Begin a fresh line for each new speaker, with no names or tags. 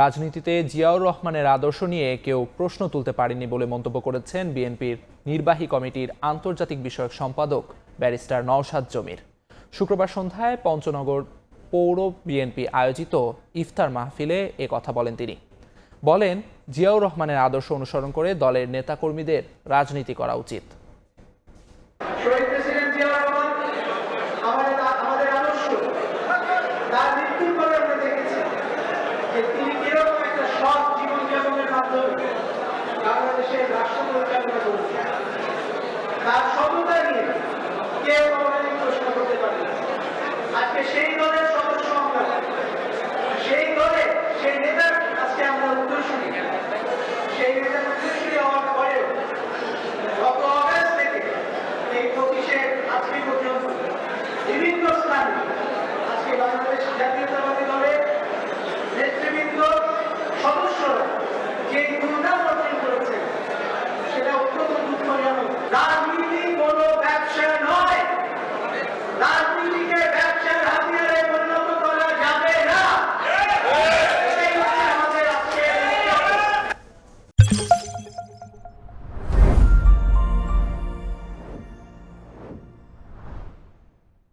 রাজনীতিতে জিয়াউর রহমানের আদর্শ নিয়ে কেউ প্রশ্ন তুলতে পারেনি বলে মন্তব্য করেছেন বিএনপির নির্বাহী কমিটির আন্তর্জাতিক বিষয়ক সম্পাদক ব্যারিস্টার নওশাদ জমির। শুক্রবার সন্ধ্যায় পঞ্চনগর পৌর বিএনপি আয়োজিত ইফতার মাহফিলে এ কথা বলেন তিনি। বলেন, জিয়াউর রহমানের আদর্শ অনুসরণ করে দলের নেতাকর্মীদের রাজনীতি করা উচিত।
সেই